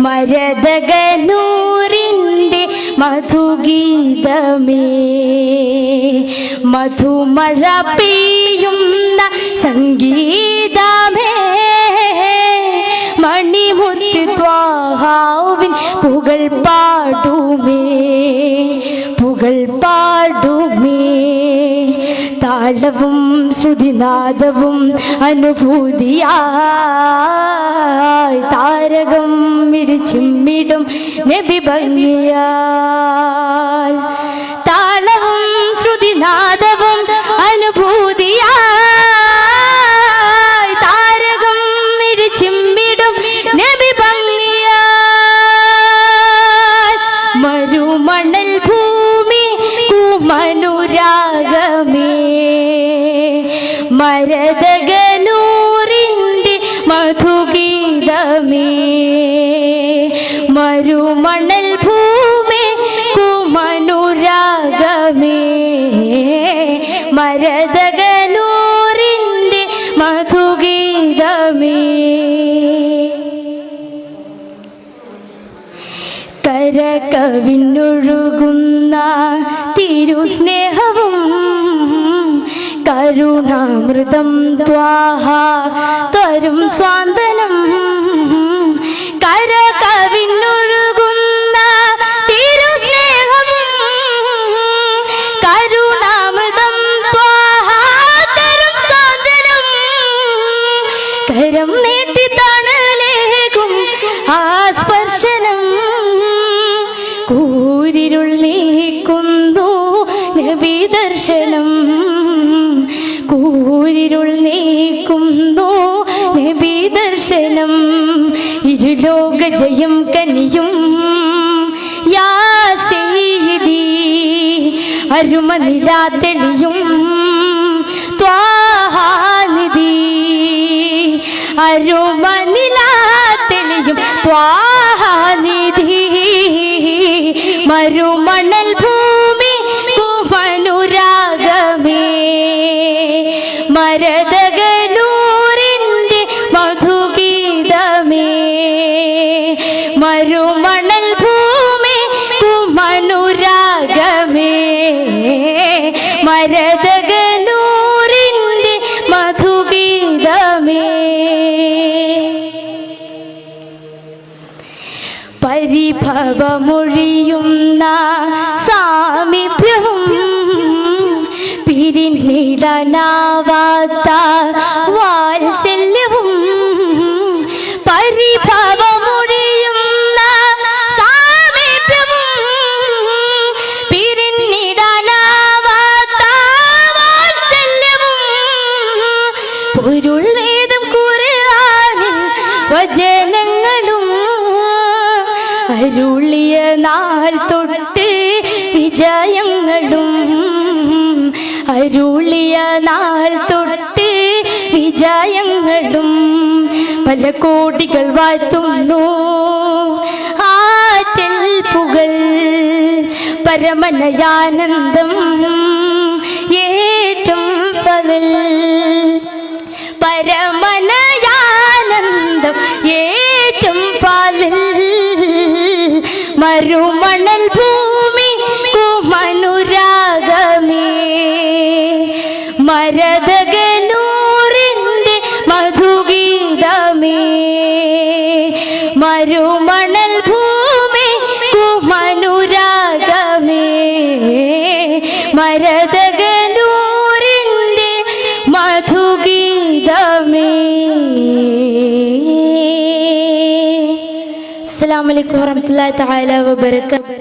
മരതകനൂറിന്റെ മധുഗീതമേ. മധുമഴ പെയ്യുന്ന സംഗീതമേ മണിമുത്തി ത്വാഹാവിൻ പുകൾ പാടുമേ പുകൾ പാടുമേ. താളവും ശ്രുതിനാദവും അനുഭൂതിയായി താരകം മിടിച്ചിമ്മിടും നബി ഭംഗിയാൽ മരതകനൂറിന്റെ മധുഗീതമേ മരുമണൽ ഭൂമി കുമനുരാഗമേ. മരതകനൂറിന്റെ മധുഗീതമേ. കരകവിനൊഴുകുന്ന തിരുസ്നേഹവും കരുണാമൃതം ത്വാഹ. തരും സ്വാന്തനം കരകവിഞ്ഞൊഴുകുന്ന തിരുസ്നേഹവും കരുണാമൃതം ത്വാഹ. തരും സ്വാന്തനം കരം നീട്ടി തണലേകും ആ സ്പർശനം കൂരിരുൾ നബി ദർശനം കൂരിരുൾ നീക്കുന്നു. നബി ദർശനം ഇരുലോക ജയം കനിയും. യാ സെയ്തി തെളിയും. ത്വാഹാനിധി അരുമ നിലാ തെളിയും. ത്വാഹാനിധി മരുമണൽ ഭൂമി മരതകനൂറിന്റെ മധുഗീതമേ. മരുമണൽ ഭൂമി കുമനുരാഗമേ. മരതകനൂറിന്റെ മധുഗീതമേ. പരിഭവമൊഴിയുന്ന സാമീപ്യവും പിരിഞ്ഞിടനാവാത്ത വചനങ്ങളും അരുളിയ നാൾ തൊട്ട് വിജയങ്ങളും അരുളിയ നാൾ തൊട്ട് വിജയങ്ങളും പല കോടികൾ വാഴ്ത്തുന്നു. ആറ്റൽ പുകൾ പരമനയാനന്ദം മരതകനൂറിന്റെ മധുഗീതമേ. മരുമണൽ ഭൂമി കുമനുരാഗമേ. മരതകനൂറിന്റെ മധുഗീതമേ. അസ്സാം വലൈക്കും വറഹ്മത്തുള്ളാഹി തആല വബറകാതുഹു.